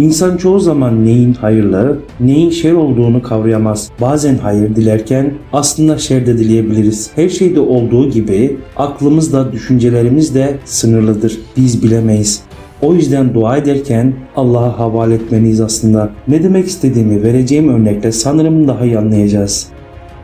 İnsan çoğu zaman neyin hayırlı, neyin şer olduğunu kavrayamaz. Bazen hayır dilerken aslında şer de dileyebiliriz. Her şeyde olduğu gibi aklımız da düşüncelerimiz de sınırlıdır. Biz bilemeyiz. O yüzden dua ederken Allah'a havale etmeliyiz aslında. Ne demek istediğimi vereceğim örnekle sanırım daha iyi anlayacağız.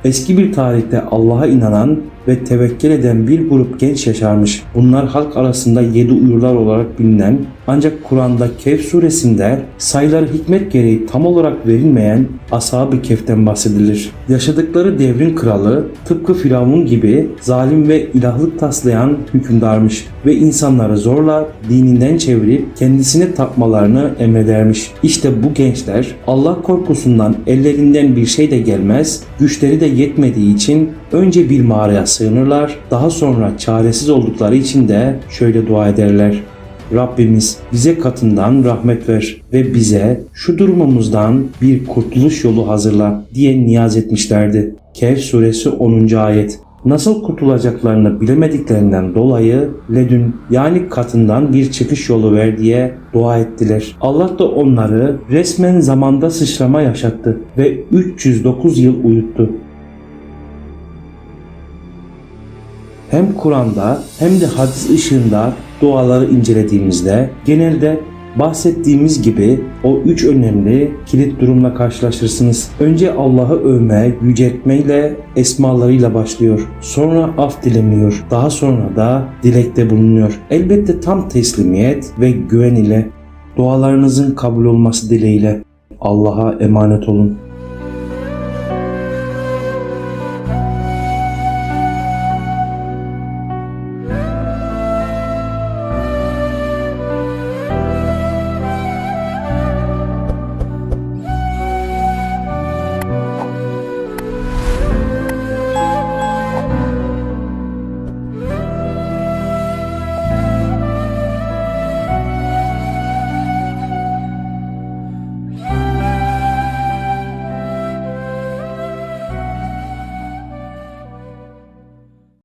Eski bir tarihte Allah'a inanan ve tevekkül eden bir grup genç yaşarmış. Bunlar halk arasında yedi uyurlar olarak bilinen ancak Kur'an'da Kehf suresinde sayıları hikmet gereği tam olarak verilmeyen Ashab-ı Kehf'ten bahsedilir. Yaşadıkları devrin kralı tıpkı Firavun gibi zalim ve ilahlık taslayan hükümdarmış ve insanları zorla dininden çevirip kendisine tapmalarını emredermiş. İşte bu gençler Allah korkusundan ellerinden bir şey de gelmez, güçleri de yetmediği için önce bir mağaraya sığınırlar, daha sonra çaresiz oldukları için de şöyle dua ederler. Rabbimiz bize katından rahmet ver ve bize şu durumumuzdan bir kurtuluş yolu hazırla diye niyaz etmişlerdi. Kehf suresi 10. ayet. Nasıl kurtulacaklarını bilemediklerinden dolayı ledün yani katından bir çıkış yolu ver diye dua ettiler. Allah da onları resmen zamanda sıçrama yaşattı ve 309 yıl uyuttu. Hem Kur'an'da hem de hadis ışığında duaları incelediğimizde genelde bahsettiğimiz gibi o üç önemli kilit durumla karşılaşırsınız. Önce Allah'ı övme, yüceltmeyle esmalarıyla başlıyor. Sonra af dilemiyor. Daha sonra da dilekte bulunuyor. Elbette tam teslimiyet ve güven ile dualarınızın kabul olması dileğiyle Allah'a emanet olun.